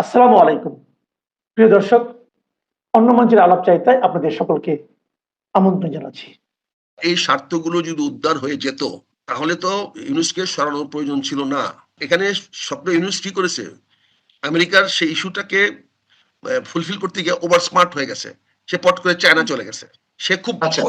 আসসালামু আলাইকুম। প্রিয় দর্শক অন্য মঞ্চের আলাপ চাইতায় আপনাদের সকলকে আমন্ত্রণ জানাচ্ছি। এই স্বার্থগুলো যদি উদ্ধার হয়ে যেত তাহলে তো ইউনুসকে সরানোর প্রয়োজন ছিল না। এখানে স্বপ্ন ইউনুস কি করেছে? আমেরিকার সেই ইস্যুটাকে ফুলফিল করতে গিয়ে ওভার স্মার্ট হয়ে গেছে। সে পট করে চায়না চলে গেছে। সে খুব আচ্ছা।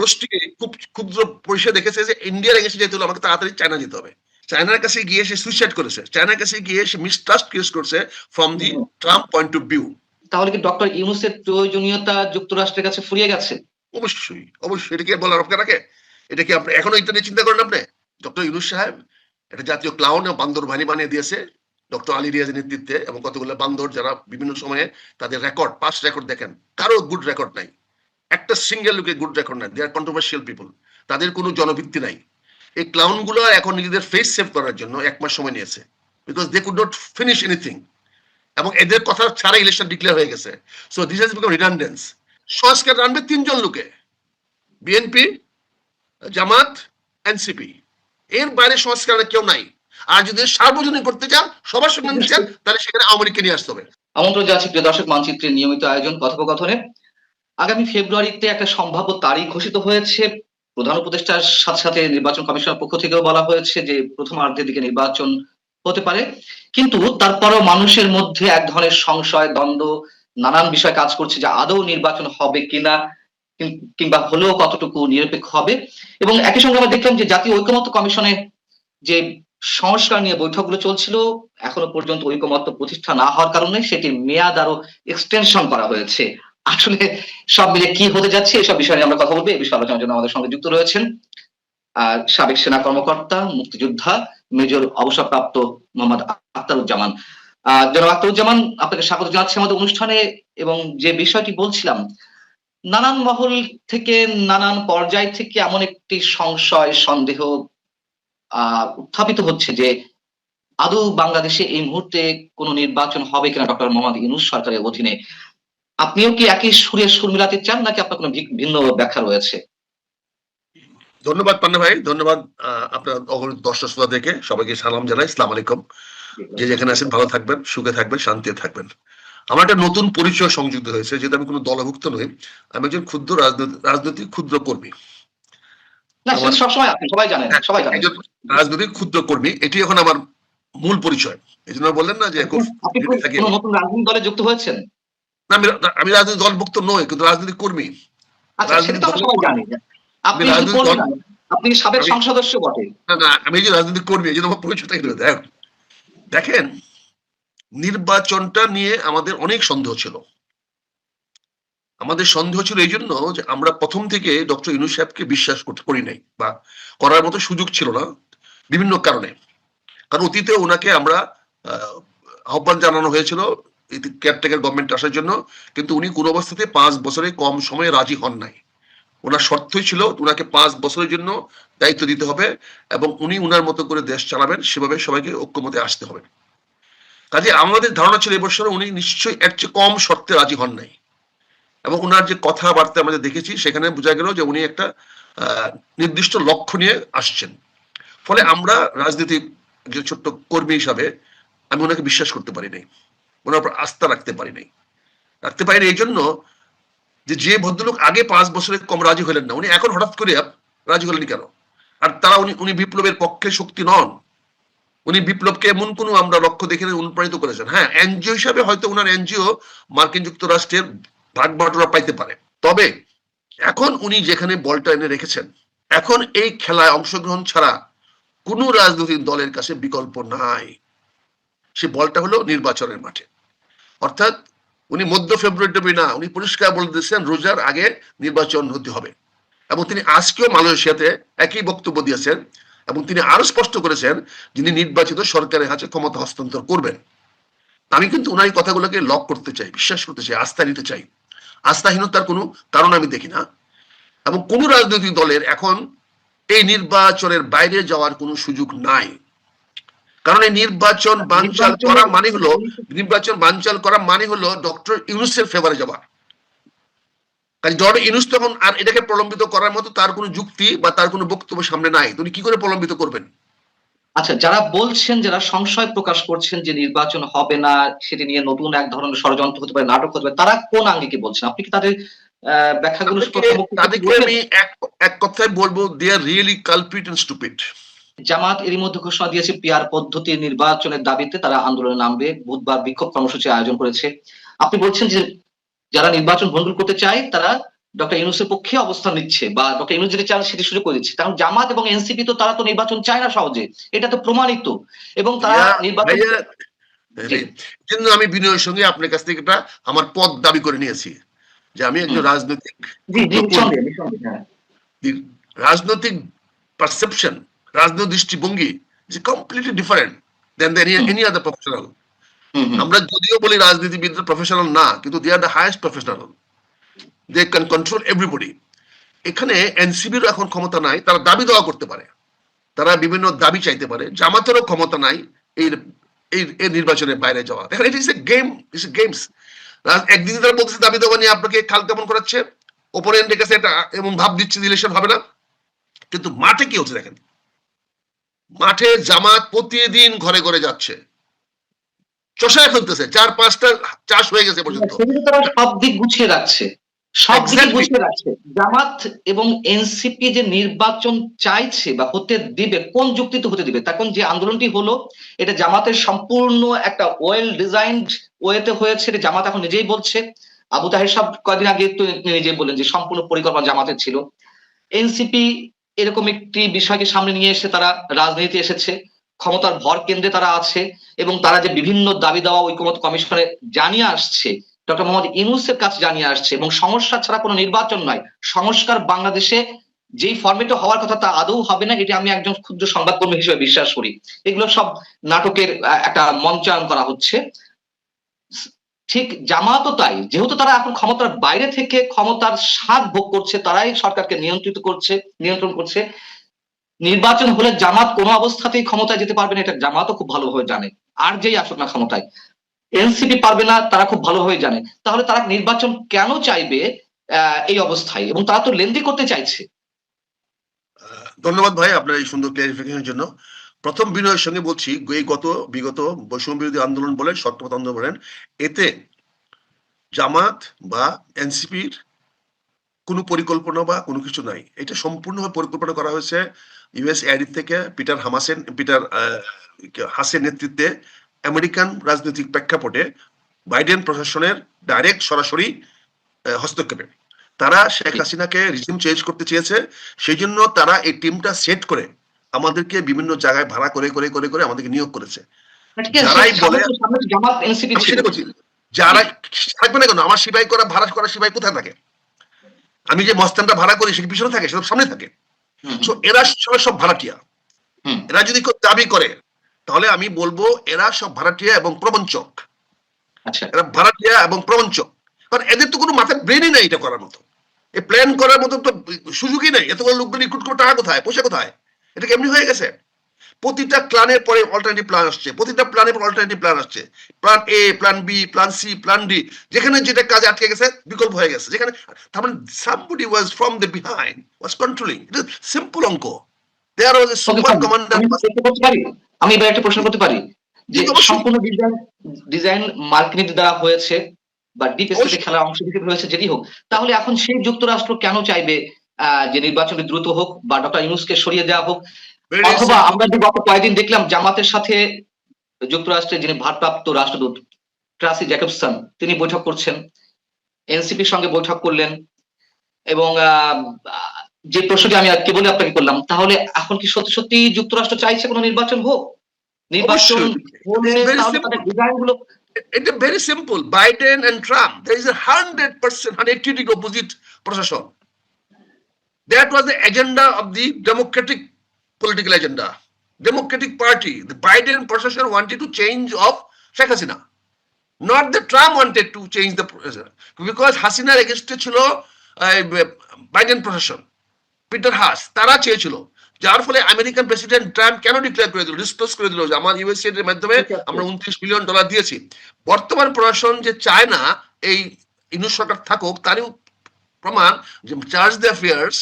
খুব ক্ষুদ্র পরিসরে দেখেছে যে ইন্ডিয়ার এগেছে যেতে হলে আমাকে তাড়াতাড়ি চায়না যেতে হবে। চায়নার কাছে গিয়ে সে সুইসাইড করেছে। চায়নার কাছে গিয়ে সে মিসট্রাস্ট ক্রিয়েট করছে from the Trump point of view তাহলে কি ডক্টর ইউনুসের প্রয়োজনীয়তা যুক্তরাষ্ট্রের কাছে ফুরিয়ে গেছে? অবশ্যই অবশ্যই। এটা কি বলার অপেক্ষা রাখে? এটা কি আপনি এখনও এটা নিয়ে চিন্তা করেন আপনি? ডক্টর ইউনুস সাহেব এটা জাতীয় ক্লাউন ও বান্দর বাহিনী বানিয়ে দিয়েছে ডক্টর আলী রিয়াজের নেতৃত্বে এবং কতগুলো বান্দর যারা বিভিন্ন সময়ে তাদের রেকর্ড পাস রেকর্ড দেখেন। কারও গুড রেকর্ড নাই। একটা সিঙ্গেল লোকের গুড রেকর্ড নাই। দে আর কন্ট্রোভার্সিয়াল পিপল তাদের কোনো জনভিত্তি নাই। এই ক্লাউনগুলো এখন নিজেদের ফেস সেভ করার জন্য এক মাস সময় নিয়েছে। Because they could not finish anything এবং এদের কথা ছাড়া ইলেকশন ডিক্লেয়ার হয়ে গেছে। So this has become redundance সংস্কার আনবে তিনজন লোকে। বিএনপি জামাত এনসিপি এর বাইরে সংস্কারে কেউ নাই। আর যদি সার্বজনীন করতে চান সবার সঙ্গে নিতে চান তাহলে সেখানে আওয়ামী লীগকে নিয়ে আসতে হবে। আমন্ত্রণ জানাচ্ছি প্রিয় দর্শক, মানচিত্রের নিয়মিত আয়োজন, কথোপকথনে। আগামী ফেব্রুয়ারিতে একটা সম্ভাব্য তারিখ ঘোষিত হয়েছে। প্রধান উপদেষ্টার সাথে সাথে নির্বাচন কমিশনের পক্ষ থেকেও বলা হয়েছে যে প্রথমার্ধের দিকে নির্বাচন হতে পারে। কিন্তু তারপরও মানুষের মধ্যে এক ধরনের সংশয়, দ্বন্দ্ব, নানান বিষয় কাজ করছে যে আদৌ নির্বাচন হবে কিনা কিংবা হলেও কতটুকু নিরপেক্ষ হবে। এবং একই সঙ্গে আমরা দেখলাম যে জাতীয় ঐকমত্য কমিশনে যে সংস্কার নিয়ে বৈঠকগুলো চলছিল, এখনও পর্যন্ত ঐকমত্য প্রতিষ্ঠা না হওয়ার কারণে সেটির মেয়াদ আরও এক্সটেনশন করা হয়েছে। আসলে সব মিলে কি হতে যাচ্ছে, এসব বিষয় নিয়ে আমরা কথা বলব। এই বিষয়ে আলোচনার জন্য আমাদের সঙ্গে যুক্ত রয়েছেন সাবেক সেনা কর্মকর্তা, মুক্তিযোদ্ধা, মেজর অবসরপ্রাপ্ত মোহাম্মদ আহ জনাব আখতারুজ্জামান, আপনাকে স্বাগত জানাচ্ছি আমাদের অনুষ্ঠানে এবং যে বিষয়টি বলছিলাম, নানান মহল থেকে, নানান পর্যায় থেকে এমন একটি সংশয়, সন্দেহ উত্থাপিত হচ্ছে যে আদৌ বাংলাদেশে এই মুহূর্তে কোনো নির্বাচন হবে কিনা ডক্টর মোহাম্মদ ইউনুস সরকারের অধীনে। আপনিও কি একই সুরে সুর মিলাতে চান নাকি আপনার কোনো ভিন্ন ব্যাখ্যা রয়েছে? ধন্যবাদ পান্না ভাই ধন্যবাদ আপনার অগণিত দর্শক শ্রোতা দেখে সবাইকে সালাম জানাই ইসলাম আলাইকুম। যে যেখানে আছেন ভালো থাকবেন সুখে থাকবেন শান্তিতে থাকবেন। আমার একটা নতুন পরিচয় সংযুক্ত হয়েছে যেহেতু আমি কোনো দলভুক্ত নই আমি একজন ক্ষুদ্র রাজনৈতিক রাজনৈতিক ক্ষুদ্র কর্মী। সবাই রাজনৈতিক ক্ষুদ্র কর্মী এটি এখন আমার মূল পরিচয়। এই জন্য বললেন না যে নতুন রাজনৈতিক দলে যুক্ত হয়েছেন? আমি আমি রাজনৈতিক দলভুক্ত নই কিন্তু রাজনৈতিক কর্মী। আচ্ছা আপনি সাবেক সংসদস্য বটে? না না আমি যে রাজনৈতিক কর্মী এই জন্য আমার পরিচয়টা দেখেন নির্বাচনটা নিয়ে আমাদের অনেক সন্দেহ ছিল। আমাদের সন্দেহ ছিল এই জন্য যে আমরা প্রথম থেকে ডক্টর ইনু সাহেবকে বিশ্বাস করতে করি নাই বা করার মতো সুযোগ ছিল না বিভিন্ন কারণে। কারণ অতীতে ওনাকে আমরা আহ, আহ্বান জানানো হয়েছিল কেয়ারটেকার গভর্নমেন্ট আসার জন্য, কিন্তু উনি কোনো অবস্থাতে পাঁচ বছরে কম সময়ে রাজি হন নাই। ওনার শর্তই ছিল ওনাকে পাঁচ বছরের জন্য দায়িত্ব দিতে হবে এবং উনি উনার মতো করে দেশ চালাবেন, সেভাবে সবাইকে ঐক্যমতে আসতে হবে। কাজে আমাদের ধারণা ছিল এবছর উনি নিশ্চয়ই এর চেয়ে কম শর্তে রাজি হন নাই। এবং ওনার যে কথাবার্তা আমাদের দেখেছি, সেখানে বোঝা গেল যে উনি একটা নির্দিষ্ট লক্ষ্য নিয়ে আসছেন। ফলে আমরা রাজনীতিক যে ছোট্ট কর্মী হিসাবে আমি ওনাকে বিশ্বাস করতে পারি নাই। ওনার উপর আস্থা রাখতে পারি নাই। রাখতে পারি এই জন্য যে যে ভদ্রলোক আগে পাঁচ বছরে কম রাজি হলেন না, উনি এখন হঠাৎ করে রাজি হলেন কেন? আর তারা উনি উনি বিপ্লবের পক্ষে শক্তি নন। উনি বিপ্লবকে এমন কোনো আমরা লক্ষ্য দেখে অনুপ্রাণিত করেছেন। হ্যাঁ এনজিও হিসাবে হয়তো ওনার এনজিও মার্কিন যুক্তরাষ্ট্রের ভাগ বাটোয়ারা পাইতে পারে। তবে এখন উনি যেখানে বলটা এনে রেখেছেন, এখন এই খেলায় অংশগ্রহণ ছাড়া কোনো রাজনৈতিক দলের কাছে বিকল্প নাই। সে বলটা হলো নির্বাচনের মাঠে। অর্থাৎ উনি মধ্য ফেব্রুয়ারি না, উনি পরিষ্কার বলে দিয়েছেন রোজার আগে নির্বাচন হতে হবে। এবং তিনি আজকেও মালয়েশিয়াতে একই বক্তব্য দিয়েছেন এবং তিনি আরও স্পষ্ট করেছেন যিনি নির্বাচিত সরকারের কাছে ক্ষমতা হস্তান্তর করবেন। আমি কিন্তু ওনার কথাগুলোকে লক করতে চাই, বিশ্বাস করতে চাই, আস্থা নিতে চাই। আস্থাহীনতার কোনো কারণ আমি দেখি না। এবং কোন রাজনৈতিক দলের এখন এই নির্বাচনের বাইরে যাওয়ার কোনো সুযোগ নাই। কারণ এই নির্বাচন বানচাল করা মানে হলো নির্বাচন বানচাল করা মানে হলো ডক্টর ইউনুসের ফেভারে যাওয়া। কারণ ডক্টর ইউনুস তখন আর এটাকে প্রলম্বিত করার মতো তার কোনো যুক্তি বা তার কোনো বক্তব্য সামনে নাই। তিনি কি করে প্রলম্বিত করবেন? আচ্ছা যারা বলছেন যারা সংশয় প্রকাশ করছেন যে নির্বাচন হবে না সেটি নিয়ে নতুন এক ধরনের ষড়যন্ত্র হতে পারে নাটক হতে পারে তারা কোন আঙ্গিকে বলছেন? আপনি কি তাদের আহ, ব্যাখ্যাগুলো তাদেরকে- আমি এক এক কথায় বলব they are really culprit and stupid Jamaat এরই মধ্যে ঘোষণা দিয়েছে পিয়ার পদ্ধতির নির্বাচনের দাবিতে তারা আন্দোলনে নামবে। বুধবার বিক্ষোভ কর্মসূচি আয়োজন করেছে। আপনি বলছেন যে যারা নির্বাচন ভণ্ডুল করতে চায় তারা ডক্টর ইউনুসের পক্ষে অবস্থান নিচ্ছে বা ডক্টর ইউনুস যেটা চান সেটি সুযোগ করে দিচ্ছে। কারণ জামাত এবং এনসিপি তো তারা তো নির্বাচন চায় না সহজে। এটা তো প্রমাণিত। এবং তারা নির্বাচন কিন্তু আমি বিনয়ের সঙ্গে আপনার কাছ থেকে একটা আমার পদ দাবি করে নিয়েছি যে আমি একজন রাজনৈতিক হ্যাঁ। রাজনৈতিক পারসেপশন রাজনৈতিক দৃষ্টিভঙ্গি is completely different than than any other professional. আমরা যদিও বলি রাজনীতিবিদরা প্রফেশনাল না কিন্তু they are the highest professional they can control everybody এখানে এনসিবির এখন ক্ষমতা নাই তারা দাবি দেওয়া করতে পারে। তারা বিভিন্ন দাবি চাইতে পারে জামাতেরও ক্ষমতা নাই এই এই নির্বাচনের বাইরে যাওয়া। দেখেন ইট ইস এ গেম ইস এ গেমস একদিন তারা বলতেছে দাবি দেওয়া নিয়ে আপনাকে খাল কেমন করাচ্ছে? ওপোনেন্টের কাছে একটা এমন ভাব দিচ্ছে ইলেকশন হবে না। কিন্তু মাঠে কি হচ্ছে দেখেন? মাঠে জামাত প্রতিদিন ঘরে ঘরে যাচ্ছে। চষায় ফেলতেছে চার পাঁচটা চাষ হয়ে গেছে পর্যন্ত। তারা সব দিক গুছিয়ে রাখছে। সব দিক গুছিয়ে রাখছে। জামাত এবং এনসিপি যে নির্বাচন চাইছে বা হতে দিবে কোন যুক্তিতে হতে দিবে তখন যে আন্দোলনটি হলো এটা জামাতের সম্পূর্ণ একটা ওয়েল ডিজাইন ওয়েতে হয়েছে এটা জামাত এখন নিজেই বলছে। আবু তাহের সব কয়েকদিন আগে তো নিজেই বললেন যে সম্পূর্ণ পরিকল্পনা জামাতের ছিল। এনসিপি এরকম একটি বিষয়কে সামনে নিয়ে এসে তারা রাজনীতি এসেছে, ক্ষমতার ভর কেন্দ্রে তারা আছে এবং তারা যে বিভিন্ন দাবি দেওয়া ঐক্যমত কমিশনে জানিয়ে আসছে, ডক্টর মোহাম্মদ ইউনুসের কাছে জানিয়ে আসছে এবং সংস্কার ছাড়া কোনো নির্বাচন নয়, সংস্কার বাংলাদেশে যেই ফরম্যাটে হওয়ার কথা তা আদৌ হবে না, এটি আমি একজন ক্ষুদ্র সংবাদকর্মী হিসেবে বিশ্বাস করি। এগুলো সব নাটকের একটা মঞ্চায়ন করা হচ্ছে। ঠিক জামাতও তাই। যেহেতু তারা এখন ক্ষমতার বাইরে থেকে ক্ষমতার স্বাদ ভোগ করছে, তারাই সরকারকে নিয়ন্ত্রিত করছে, নিয়ন্ত্রণ করছে। নির্বাচন হলে জামাত কোনো অবস্থাতেই ক্ষমতায় যেতে পারবে না, এটা জামাতও খুব ভালোভাবে জানে। আর যেই আসুক না ক্ষমতায়। এনসিপি পারবে না, তারা খুব ভালোভাবে জানে। তাহলে তারা নির্বাচন কেন চাইবে এই অবস্থায়? এবং তারা তো লেন্দি করতে চাইছে। ধন্যবাদ ভাই আপনার এই সুন্দর ক্লারিফিকেশনের জন্য। প্রথম বিনয়ের সঙ্গে বলছি, এই গত বিগত বৈষম্য বিরোধী আন্দোলন বলেন সত্যপথ আন্দোলন বলেন, এতে জামাত বা এনসিপির কোনো পরিকল্পনা বা কোনো কিছু নাই। এটা সম্পূর্ণভাবে পরিকল্পনা করা হয়েছে ইউএস এয়ারির থেকে, পিটার হামাসেন, পিটার হাসের নেতৃত্বে আমেরিকান রাজনৈতিক প্রেক্ষাপটে বাইডেন প্রশাসনের ডাইরেক্ট সরাসরি হস্তক্ষেপে। তারা শেখ হাসিনাকে রিজিম চেঞ্জ করতে চেয়েছে, সেই জন্য তারা এই টিমটা সেট করে আমাদেরকে বিভিন্ন জায়গায় ভাড়া করে করে করে করে আমাদেরকে নিয়োগ করেছে। যারাই বলে- যারা থাকবে না কেন? আমার সিপাই করা ভাড়া করা সিপাই কোথায় থাকে? আমি যে মস্তানটা ভাড়া করি সেটা পিছনে থাকে? সেটা সামনে থাকে। তো এরা সবাই সব ভাড়াটিয়া। এরা যদি কেউ দাবি করে তাহলে আমি বলব এরা সব ভাড়াটিয়া এবং প্রবঞ্চক। আচ্ছা। এরা ভাড়াটিয়া এবং প্রবঞ্চক। কারণ এদের তো কোনো মাথায় ব্রেনই নাই এটা করার মতো। এই প্ল্যান করার মতো তো সুযোগই নেই। এত লোকগুলো রিক্রুট করে টাকা কোথায়? পয়সা কোথায়? এটা কেমনি হয়ে গেছে? প্রতিটা প্ল্যানের পরে অল্টারনেটিভ প্ল্যান আসছে। প্রতিটা প্ল্যানের পর অল্টারনেটিভ প্ল্যান আসছে। Plan A plan B plan C plan D যেখানে যেটা কাজে আটকে গেছে বিকল্প হয়ে গেছে। যেখানে তার মানে somebody was from the behind was controlling it is simple অঙ্ক there was A super commander আমি এবার একটা প্রশ্ন করতে পারি? যে সম্পূর্ণ ডিজাইন ডিজাইন মার্কেটিং দ্বারা হয়েছে বা ডিপ স্টেটে খেলার অংশ হিসেবে হয়েছে যেটি হোক তাহলে এখন সেই যুক্তরাষ্ট্র কেন চাইবে যে নির্বাচনটি দ্রুত হোক বা ডক্টর ইউনুসকে সরিয়ে দেওয়া হোক অথবা আমরা যে গত কয়েকদিন দেখলাম জামাতের সাথে যুক্তরাষ্ট্রের যিনি ভারপ্রাপ্ত রাষ্ট্রদূত ট্রাসি জ্যাকবসন তিনি বৈঠক করছেন এনসিপির সঙ্গে বৈঠক করলেন এবং যে প্রশ্নটি আমি আজকে বলে আপনাকে করলাম তাহলে এখন কি সত্যি সত্যি যুক্তরাষ্ট্র চাইছে কোনো নির্বাচন হোক? নির্বাচন এটা very simple Biden and Trump is a hundred percent hundred degree opposite প্রশাসন that was the agenda of the democratic political agenda democratic party the biden procession wanted to change of sheikh hasina not the trump wanted to change the procession because hasina against ছিল Biden প্রশাসন Peter Haas তারা চেয়েছিল যার ফলে American president Trump কেন declare করে দিল disclose করে দিল যে আমার ইউএসএ এর মাধ্যমে। আমরা উনত্রিশ মিলিয়ন ডলার দিয়েছি বর্তমান প্রশাসন যে চায় না এই ইউনুস সরকার থাকুক তারই প্রমাণ যে চার্জ দ্য অ্যাফেয়ার্স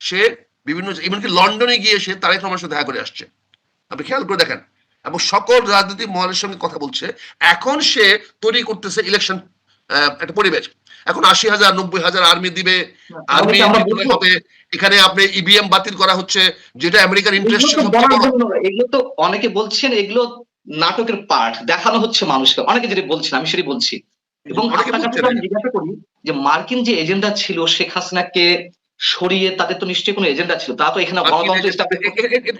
সে বিভিন্ন এমনকি লন্ডনে গিয়ে সে তারেক রহমানের সাথে দেখা করে আসছে। আপনি খেয়াল করে দেখেন এবং সকল রাজনৈতিক মহলের সঙ্গে কথা বলছে। এখন সে তৈরি করতেছে ইলেকশন একটা পরিবেশ। এখন আশি হাজার নব্বই হাজার আর্মি দিবে আর্মি আমরা বলবো- হবে। এখানে আপনি ইভিএম বাতিল করা হচ্ছে যেটা আমেরিকার ইন্টারেস্ট এগুলো তো অনেকে বলছেন এগুলো নাটকের পার্ট দেখানো হচ্ছে মানুষকে। অনেকে যেটা বলছেন আমি সেটাই বলছি। এবং জিজ্ঞাসা করি যে মার্কিন যে এজেন্ডা ছিল শেখ হাসিনাকে সরিয়ে তাদের তো নিশ্চয়ই কোনো এজেন্ডা ছিল। তা তো এখানে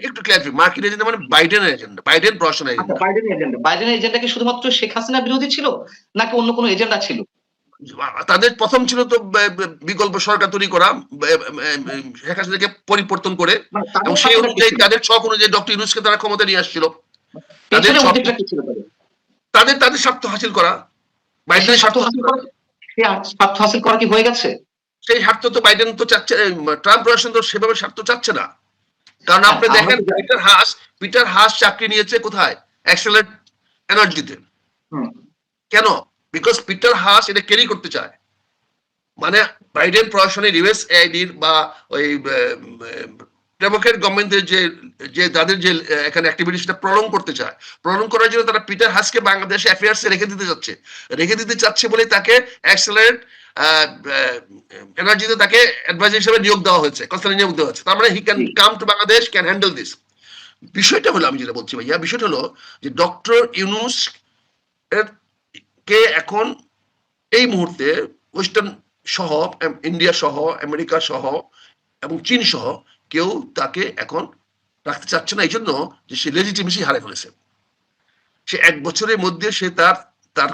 একটু ক্লিয়ার মার্কিন এজেন্ডা মানে বাইডেনের এজেন্ডা বাইডেন প্রশাসনের এজেন্ডা বাইডেনের এজেন্ডা বাইডেনের এজেন্ডা কি শুধুমাত্র শেখ হাসিনা বিরোধী ছিল নাকি অন্য কোনো এজেন্ডা ছিল? তাদের প্রথম ছিল তো বিকল্প সরকার তৈরি করা শেখ হাসিনাকে পরিবর্তন করে। এবং সেই অনুযায়ী তাদের ছক অনুযায়ী ডক্টর ইউনুসকে তারা ক্ষমতা নিয়ে আসছিল। তাদের তাদের? তাদের স্বার্থ হাসিল করা। বাইডেনের স্বার্থ হাসিল করা স্বার্থ হাসিল করা কি হয়ে গেছে? সেই স্বার্থ তো বাইডেন তো চাচ্ছে ট্রাম্প প্রশাসন তো সেভাবে স্বার্থ চাচ্ছে না। কারণ আপনি দেখেন পিটার হাস পিটার হাস চাকরি নিয়েছে কোথায়? এক্সেলেন্ট এনার্জিতে কেন? বিকজ পিটার হাস এটা ক্যারি করতে চায়। মানে বাইডেন প্রশাসনের ইউএস আইডির বা ওই ডেমোক্রেট গভর্নমেন্টের যে যে তাদের যে এখানে অ্যাক্টিভিটি সেটা প্রলং করতে চায়। প্রলং করার জন্য তারা পিটার হাসকে বাংলাদেশে অ্যাফেয়ার্সে রেখে দিতে চাচ্ছে। রেখে দিতে চাচ্ছে বলে তাকে এক্সেলেন্ট এনার্জিতে তাকে অ্যাডভাইজার হিসেবে নিয়োগ দেওয়া হয়েছে কনসালটেন্ট নিয়োগ দেওয়া হয়েছে। তার মানে he can come to Bangladesh can handle this বিষয়টা হলো আমি যেটা বলছি ভাইয়া বিষয়টা হলো যে ডক্টর ইউনুস এর কে এখন এই মুহূর্তে ওয়েস্টার্ন সহ ইন্ডিয়া সহ আমেরিকা সহ এবং চীন সহ কেউ তাকে এখন রাখতে চাচ্ছে না। এই জন্য যে সে লেজিটিমেসি হারে ফেলেছে। সে এক বছরের মধ্যে সে তার তার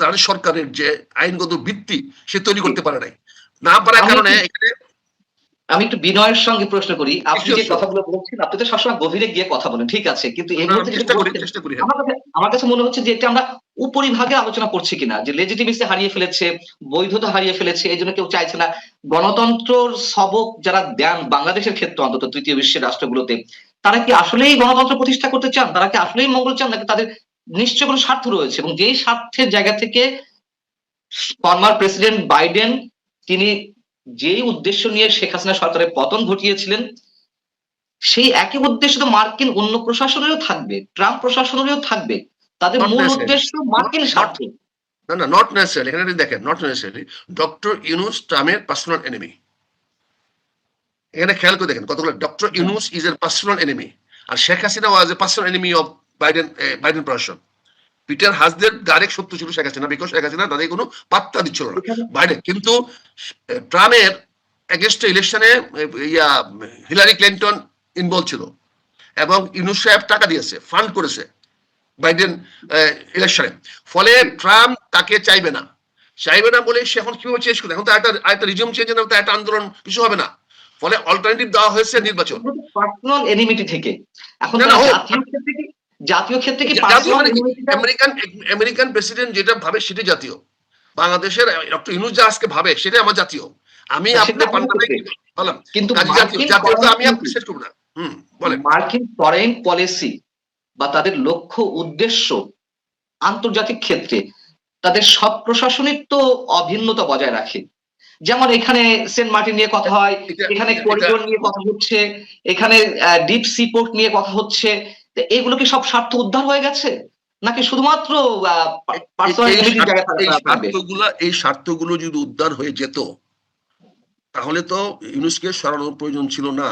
তার সরকারের যে আইনগত ভিত্তি সে তৈরি করতে পারে নাই। না পারার কারণে আমি একটু বিনয়ের সঙ্গে প্রশ্ন করি। আপনি যে. কথাগুলো বলছেন আপনি তো সবসময় গভীরে গিয়ে কথা বলেন ঠিক আছে? কিন্তু এই মুহূর্তে হ্যাঁ। আমার কাছে আমার কাছে মনে হচ্ছে যে এটা আমরা উপরিভাগে আলোচনা করছি কিনা যে লেজিটিমেসি হারিয়ে ফেলেছে বৈধতা হারিয়ে ফেলেছে এই জন্য কেউ চাইছে না। গণতন্ত্রর সবক যারা দেন বাংলাদেশের ক্ষেত্রে অন্তত তৃতীয় বিশ্বের রাষ্ট্রগুলোতে তারা কি আসলেই গণতন্ত্র প্রতিষ্ঠা করতে চান? তারা কি আসলেই মঙ্গল চান? নাকি তাদের নিশ্চয় কোনো স্বার্থ রয়েছে এবং যেই স্বার্থের জায়গা থেকে ফর্মার প্রেসিডেন্ট বাইডেন তিনি যেই উদ্দেশ্য নিয়ে শেখ হাসিনা সরকারের পতন ঘটিয়েছিলেন সেই একই উদ্দেশ্য তো মার্কিন অন্য প্রশাসনেরও থাকবে ট্রাম্প প্রশাসনেরও থাকবে। তাদের মূল উদ্দেশ্য মার্কিন স্বার্থ। না না নট নেসেসারি এখানে দেখেন নট নেসেসারি ডক্টর ইউনুস ট্রামের পার্সোনাল এনিমি এখানে খেয়াল করে দেখেন কতগুলো ডক্টর ইউনুস ইজ এর personal enemy R Sheikh Hasina was a personal enemy of Biden Biden প্রশাসন। পিটার হাসদের ডাইরেক্ট শত্রু ছিল শেখ হাসিনা বিকজ শেখ হাসিনা তাদের কোনো পাত্তা দিচ্ছিল না। বাইডেন কিন্তু ট্রাম্পের এগেনস্ট ইলেকশনে ইয়া হিলারি ক্লিন্টন ইনভলভ ছিল। এবং ইউনুস সাহেব টাকা দিয়েছে ফান্ড করেছে বাইডেন ইলেকশনে ফলে ট্রাম্প তাকে চাইবে না। চাইবে না বলে সে এখন কীভাবে চেঞ্জ করে এখন তো একটা একটা রিজিউম চেঞ্জ না তো একটা আন্দোলন কিছু হবে না। ফলে অল্টারনেটিভ দেওয়া হয়েছে নির্বাচন। পার্সোনাল এনিমিটি থেকে। এখন। জাতীয় ক্ষেত্রে কি মানে? আমেরিকান আমেরিকান প্রেসিডেন্ট যেটা ভাবে সেটা জাতীয়। বাংলাদেশের ডক্টর ইউনুস যা আজকে ভাবে আমার জাতীয়। আমি আপনার। বললাম। কিন্তু আমি করব না। হুম বলেন। মার্কিন ফরেন পলিসি বা তাদের লক্ষ্য উদ্দেশ্য আন্তর্জাতিক ক্ষেত্রে তাদের সব প্রশাসনিক তো অভিন্নতা বজায় রাখে। যেমন এখানে সেন্ট মার্টিন নিয়ে কথা হয় এখানে করিডোর নিয়ে কথা হচ্ছে এখানে ডিপ সি পোর্ট নিয়ে কথা হচ্ছে এগুলো কি সব স্বার্থ উদ্ধার হয়ে গেছে? নাকি শুধুমাত্র এই? স্বার্থগুলো যদি উদ্ধার হয়ে যেত তাহলে তো ইউনুসকে সরানোর প্রয়োজন ছিল না।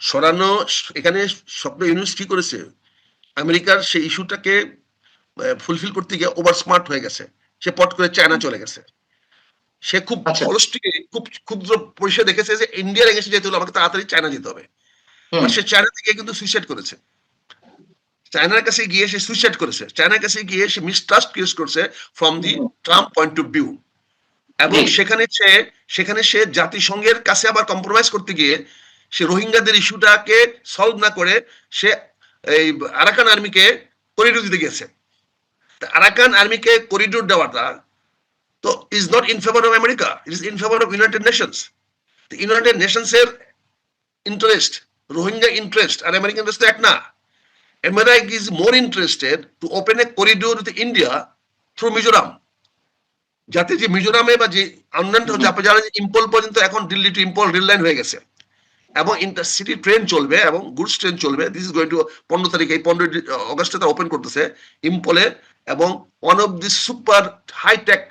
সরানো এখানে স্বপ্ন ইউনুস কি করেছে? আমেরিকার সেই ইস্যুটাকে ফুলফিল করতে গিয়ে ওভার স্মার্ট হয়ে গেছে। সে পট করে চায়না চলে গেছে। সে খুব আচ্ছা। খুব ক্ষুদ্র পরিসরে দেখেছে যে ইন্ডিয়ার এগেন্সে যেতে হলে আমাকে তাড়াতাড়ি চায়না যেতে হবে। সে চায়না থেকে কিন্তু সুইসাইড করেছে। চায়নার কাছে গিয়ে সে সুইসাইড করেছে। চায়নার কাছে গিয়ে সে মিসট্রাস্ট ক্রিয়েট করছে from the Trump point of view এবং সেখানে সে সেখানে সে জাতিসংঘের কাছে আবার কম্প্রোমাইজ করতে গিয়ে সে রোহিঙ্গাদের ইস্যুটাকে সলভ না করে সে এই আরাকান আর্মিকে করিডোর দিতে গেছে আরাকান আর্মিকে করিডোর দেওয়াটা তো is not in favour of America it is in favour of United Nations United Nations এর ইন্টারেস্ট রোহিঙ্গা ইন্টারেস্ট আর আমেরিকান ইন্টারেস্ট এক না America is more interested to open a corridor with India through Mizoram. যাতে যে মিজোরামে বা যে অন্যান্য যে ইম্পল পর্যন্ত এখন Delhi to Imphal rail line হয়ে গেছে এবং ইন্টারসিটি ট্রেন চলবে এবং গুডস ট্রেন চলবে দিস ইজ গোয়িং টু পনেরো তারিখ, এই পনেরো অগস্টে তারা ওপেন করতেছে ইম্পলে এবং one of the super hitech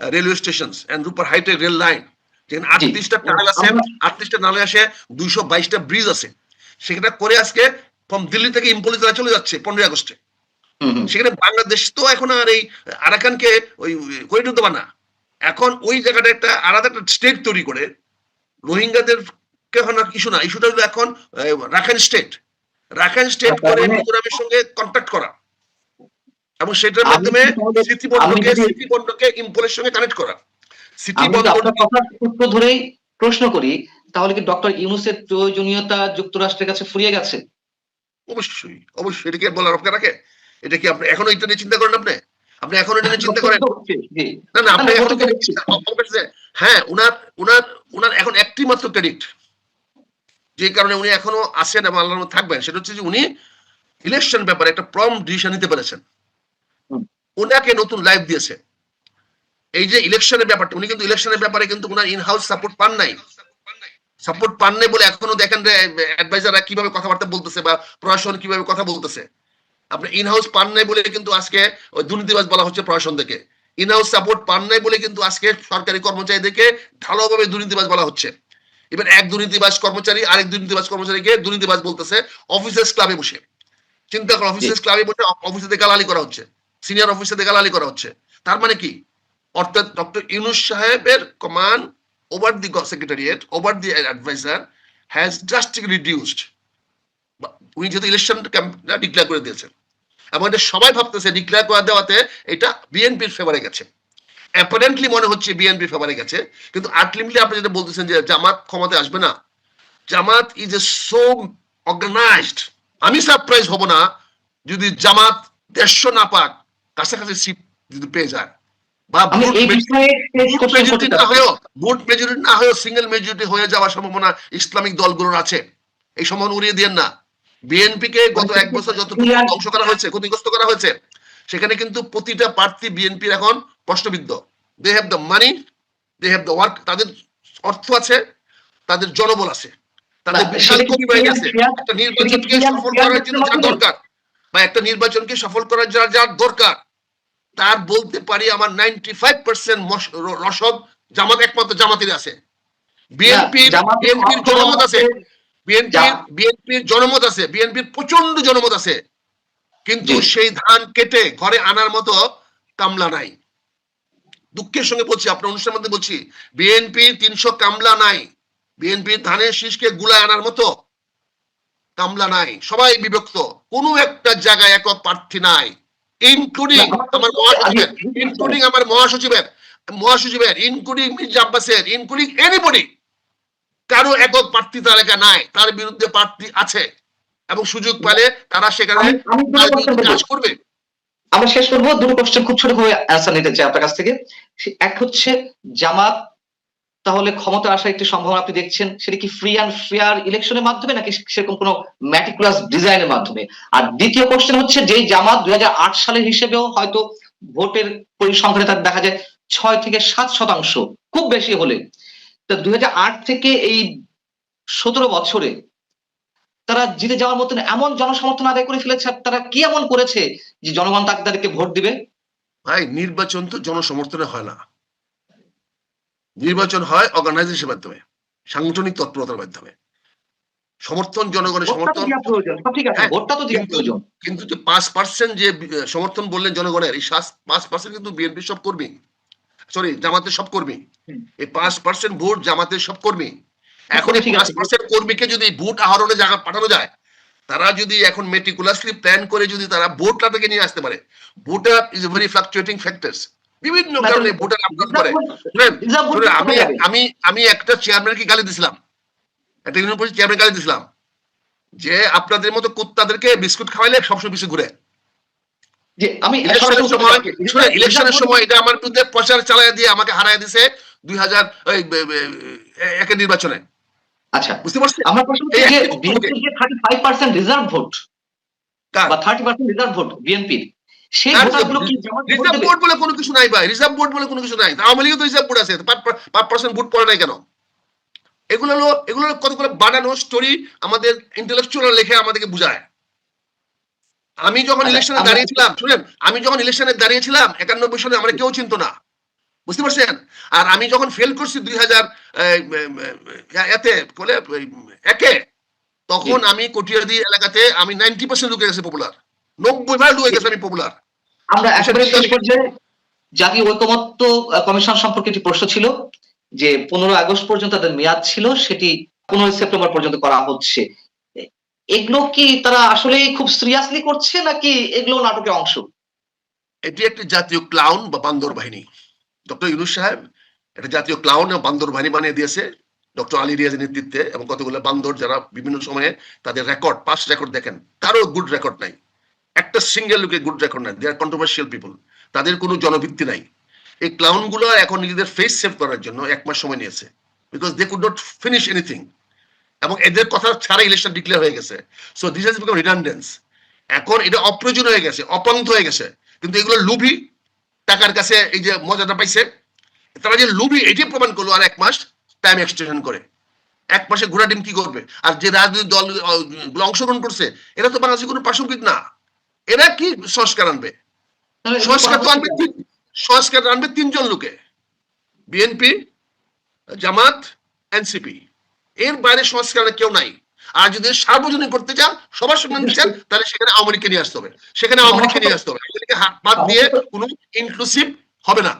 railway station and super hitech rail line যেখানে আটত্রিশটা টানেল আছে আটত্রিশটা নালে আসে দুইশো বাইশটা ব্রিজ আছে। সেটা করে আজকে ফ্রম দিল্লি থেকে ইম্পলে তারা চলে যাচ্ছে পনেরোই আগস্টে। সেখানে বাংলাদেশ তো এখন আর এই আরাকানকে ওই করিডোর দেবা না। এখন ওই জায়গাটা একটা আলাদা একটা স্টেট তৈরি করে। রোহিঙ্গাদের এখন ইস্যু না ইস্যুটা হলো এখন রাখাইন স্টেট রাখাইন স্টেট করে মানে- মিজোরামের সঙ্গে কন্ট্যাক্ট করা। এবং সেটার মাধ্যমে সিটি বন্দরকে ইম্পলের সঙ্গে কানেক্ট করা। সিটি সূত্র ধরেই প্রশ্ন করি তাহলে কি ডক্টর ইউনুসের প্রয়োজনীয়তা যুক্তরাষ্ট্রের কাছে ফুরিয়ে গেছে? অবশ্যই অবশ্যই এটা কি বলার রাখে? এটা কি আপনি এখনও এটা নিয়ে চিন্তা করেন আপনি? আপনি এখনও এটা নিয়ে চিন্তা করেন? না না আপনি এখন হ্যাঁ উনার উনার উনার এখন একটি মাত্র ক্রেডিট। যে কারণে উনি এখনও আছেন এবং আল্লাহর থাকবেন। সেটা হচ্ছে যে উনি ইলেকশন ব্যাপারে একটা প্রম ডিসিশন নিতে পেরেছেন। ওনাকে নতুন লাইফ দিয়েছে। এই যে ইলেকশনের ব্যাপারটা, উনি কিন্তু ইলেকশনের ব্যাপারে কিন্তু উনার ইন হাউস সাপোর্ট পান নাই। সাপোর্ট পান নাই বলে এখনও দেখেন যে অ্যাডভাইজাররা কীভাবে কথাবার্তা বলতেছে বা প্রশাসন কীভাবে কথা বলতেছে। আপনি ইন হাউস পান নাই বলে কিন্তু আজকে ওই দুর্নীতিবাজ বলা হচ্ছে প্রশাসন থেকে। ইন হাউস সাপোর্ট পান নাই বলে কিন্তু আজকে সরকারি কর্মচারীদেরকে ঢালাওভাবে দুর্নীতিবাজ বলা হচ্ছে। এবার এক দুর্নীতিবাজ কর্মচারী আরেক দুর্নীতিবাজ কর্মচারীকে দুর্নীতিবাজ বলতেছে অফিসার্স ক্লাবে বসে। চিন্তা করো অফিসার্স ক্লাবে বসে অফিসে গালালি করা হচ্ছে। সিনিয়র অফিসে গালালি করা হচ্ছে। তার মানে কি? অর্থাৎ ডক্টর ইউনুস সাহেবের command over the secretariat over the adviser has drastic reduced উনি যেহেতু ইলেকশন ডিক্লেয়ার করে দিয়েছেন। এবং এটা সবাই ভাবতেছে ডিক্লেয়ার করে দেওয়াতে এটা বিএনপির ফেভারে গেছে। অ্যাপারেন্টলি মনে হচ্ছে বিএনপির ফেভারে গেছে। কিন্তু আলটিমেটলি আপনি যেটা বলতেছেন যে জামাত ক্ষমতায় আসবে না, Jamaat is a so organised আমি সারপ্রাইজ হব না যদি জামাত দেড়শো না পাক, কাছাকাছি সিট যদি পেয়ে যায়। বা ভোট মেজরিটি না হয়েও সিঙ্গেল মেজরিটি হয়ে যাওয়ার সম্ভাবনা ইসলামিক দলগুলোর আছে। এই সম্ভাবনা উড়িয়ে দিয়েন না। বিএনপি কে গত এক বছর যত ধ্বংস করা হয়েছে ক্ষতিগ্রস্ত করা হয়েছে সেখানে কিন্তু প্রতিটা প্রার্থী বিএনপির এখন প্রশ্নবিদ্ধ। They have the money they have the work তাদের অর্থ আছে তাদের জনবল আছে। তাদের বিশাল সেটা কি কর্মী বাহিনী আছে একটা নির্বাচনকে সফল করার জন্য যার দরকার বা একটা নির্বাচনকে সফল করার যার যার দরকার তার বলতে পারি আমার নাইনটি ফাইভ পার্সেন্ট রসদ জামাত একমাত্র জামাতের আছে। বিএনপির বিএনপির জনমত আছে। বিএনপির জনমত আছে। বিএনপির প্রচণ্ড জনমত আছে। কিন্তু সেই ধান কেটে ঘরে আনার মতো কামলা নাই। দুঃখের সঙ্গে বলছি আপনার অনুষ্ঠানের মধ্যে বলছি বিএনপির তিনশো কামলা নাই। বিএনপির ধানের শীষকে গুলায় আনার মতো কামলা নাই। সবাই বিভক্ত। কোনো একটা জায়গায় একক প্রার্থী নাই। ইনক্লুডিং আমার মহাসচিবের ইনক্লুডিং আমার মহাসচিবের মহাসচিবের ইনক্লুডিং মির্জা আব্বাসের ইনক্লুডিং এনিবডি কারও একক প্রার্থী তালিকা নাই তার বিরুদ্ধে প্রার্থী আছে এবং সুযোগ পেলে তারা সেখানে। কাজ করবে আমরা শেষ করব দুটো কোশ্চেন খুব ছোট ভাবে অ্যান্সার নিতে চাই আপনার কাছ থেকে এক হচ্ছে জামাত তাহলে ক্ষমতা আসার একটি সম্ভাবনা আপনি দেখছেন, সেটা কি ফ্রি অ্যান্ড ফেয়ার ইলেকশনের মাধ্যমে নাকি সেরকম কোনো ম্যাটিকুলাস ডিজাইনের মাধ্যমে? আর দ্বিতীয় কোশ্চেন হচ্ছে যে জামাত দুই সালের হিসেবেও হয়তো ভোটের পরিসংখ্যানে তার দেখা যায় ছয় থেকে সাত শতাংশ, খুব বেশি হলে। তা দুই হাজার আট থেকে এই সতেরো বছরে তারা জিতে যাওয়ার মতন এমন জনসমর্থন আদায় করে ফেলেছে তারা কি এমন করেছে যে জনগণ তাদেরকে ভোট দিবে? ভাই, নির্বাচন তো জনসমর্থনে হয় না। নির্বাচন হয় অর্গানাইজেশনের মাধ্যমে সাংগঠনিক তৎপরতার মাধ্যমে। সমর্থন জনগণের সমর্থন। হ্যাঁ, কিন্তু- যে পাঁচ পার্সেন্ট যে সমর্থন বললেন জনগণের এই পাঁচ পার্সেন্ট কিন্তু বিএনপি সব কর্মী সরি জামাতের সব কর্মী। এই পাঁচ পার্সেন্ট ভোট জামাতের সব কর্মী। এখন এই পাঁচ পার্সেন্ট কর্মীকে যদি ভোট আহরণে জায়গা পাঠানো যায় তারা যদি এখন মেটিকুলাসলি প্ল্যান করে যদি তারা ভোটটা থেকে নিয়ে আসতে পারে voter is a very fluctuating factors বিভিন্ন কারণে ভোটার আপডেট করে। আমি আমি আমি একটা চেয়ারম্যানকে গালি দিছিলাম। একটা ইউনিভার্সিটি চেয়ারম্যান গালি দিছিলাম। যে আপনাদের মতো কুত্তাদেরকে বিস্কুট খাওয়াইলে সবসময় পিছু ঘুরে। ইলেকশনের সময় এটা আমার বিরুদ্ধে প্রচার চালায় দিয়ে আমাকে হারায় দিছে দুই হাজার একের নির্বাচনে। আচ্ছা বুঝতে পারছেন? আমার প্রশ্ন হচ্ছে যে thirty five percent reserve vote বা থার্টি পার্সেন্ট রিজার্ভ ভোট বিএনপির সেই ভোটারগুলো কি রিজার্ভ বোর্ড বলে কোনো কিছু নাই ভাই। রিজার্ভ বোর্ড বলে কোনো কিছু নাই। আওয়ামী তো রিজার্ভ বোর্ড আছে। পাঁচ পার্সেন্ট ভোট পড়ে নাই কেন? এগুলো হলো এগুলো কতগুলো বানানো স্টোরি আমাদের ইন্টেলেকচুয়াল লেখে আমাদেরকে বুঝায়। আমি যখন আচ্ছা, ইলেকশনে দাঁড়িয়েছিলাম শুনেন আমি যখন ইলেকশনে দাঁড়িয়েছিলাম একানব্বই সালে আমরা কেউ চিনতো না। বুঝতে পারছেন? আর আমি যখন ফেল করছি দুই হাজার এতে বলে একে তখন আমি কটিয়াদি এলাকাতে আমি নাইনটি পার্সেন্ট ঢুকে গেছে পপুলার নব্বই ভাগ ঢুকে গেছে আমি পপুলার আমরা একেবারে সেটা শেষ পর্যায়ে। জাতীয় ঐকমত্য কমিশন সম্পর্কে একটি প্রশ্ন ছিল যে পনেরো আগস্ট পর্যন্ত তাদের মেয়াদ ছিল সেটি পনেরোই সেপ্টেম্বর পর্যন্ত করা হচ্ছে। এগুলো কি তারা আসলে খুব সিরিয়াসলি করছে নাকি এগুলো নাটকের অংশ? এটি একটি জাতীয় ক্লাউন বা বান্দর বাহিনী। ডক্টর ইউনুস সাহেব একটা জাতীয় ক্লাউন এবং বান্দর বাহিনী বানিয়ে দিয়েছে ডক্টর আলী রিয়াজের নেতৃত্বে এবং কতগুলো বান্দর যারা বিভিন্ন সময়ে তাদের রেকর্ড পাস রেকর্ড দেখেন কারও গুড রেকর্ড নাই। একটা সিঙ্গেল লোকের গুড রেকর্ড নাই দে আর কন্ট্রোভার্সিয়াল পিপল তাদের কোনো জনভিত্তি নাই। এই ক্লাউনগুলো এখন নিজেদের ফেস সেভ করার জন্য এক মাস সময় নিয়েছে because they could not finish anything এবং এদের কথা ছাড়া ইলেকশন ডিক্লেয়ার হয়ে গেছে। So this has become redundance এখন এটা অপ্রয়োজন হয়ে গেছে অপন্থ হয়ে গেছে, কিন্তু এগুলো লুভি টাকার কাছে এই যে মজাটা পাইছে, তারা যে লুভি এটি প্রমাণ করল আর এক মাস টাইম এক্সটেনশন করে। এক মাসে ঘোড়া ডিম কি করবে? আর যে রাজনৈতিক দল অংশগ্রহণ করছে, এরা তো বাংলাদেশের কোনো প্রাসঙ্গিক না। এরা কি সংস্কার আনবে? সংস্কার তো আনবে সংস্কার আনবে তিনজন লোকে। বিএনপি জামাত এনসিপি এর বাইরে সংস্কার কেউ নাই। আর যদি সার্বজনীন করতে চান সবার সঙ্গে নিতে চান তাহলে সেখানে আওয়ামী নিয়ে আসতে হবে। সেখানে আওয়ামী লীগকে নিয়ে আসতে হবে। এটাকে হাত বাদ দিয়ে কোনো ইনক্লুসিভ হবে না।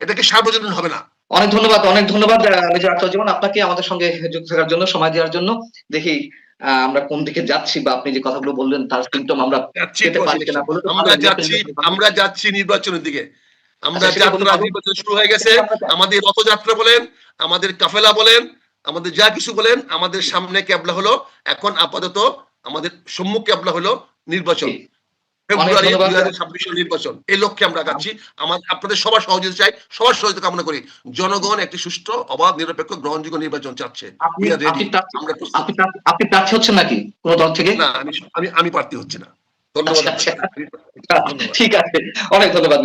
এটাকে সার্বজনীন হবে না। অনেক ধন্যবাদ অনেক ধন্যবাদ মেজর আপনাকে আমাদের সঙ্গে যুক্ত থাকার জন্য সময় দেওয়ার জন্য। দেখি আমরা কোন দিকে যাচ্ছি বা আপনি যে কথাগুলো বললেন তার সিমটম আমরা যাচ্ছি পেতে পারি কিনা আমরা যাচ্ছি নির্বাচনের- আমরা যাচ্ছি নির্বাচনের দিকে। আমরা আচ্ছা, যাত্রা নির্বাচন শুরু হয়ে গেছে। আমাদের রথযাত্রা বলেন আমাদের কাফেলা বলেন আমাদের যা কিছু বলেন আমাদের সামনে ক্যাবলা হলো। এখন আপাতত আমাদের সম্মুখ ক্যাবলা হলো নির্বাচন। ফেব্রুয়ারি ধন্যবাদ। দুই হাজার ছাব্বিশ নির্বাচন এই লক্ষ্যে আমরা যাচ্ছি আমার আপনাদের সবার সহযোগিতা চাই সবার সহযোগিতা কামনা করি। জনগণ একটি সুষ্ঠু অবাধ নিরপেক্ষ গ্রহণযোগ্য নির্বাচন চাচ্ছে। আপনি প্রার্থী- হচ্ছেন নাকি কোন দল থেকে? না আমি আমি আমি প্রার্থী হচ্ছি না। ধন্যবাদ। আচ্ছা, আচ্ছা। ঠিক আছে। অনেক ধন্যবাদ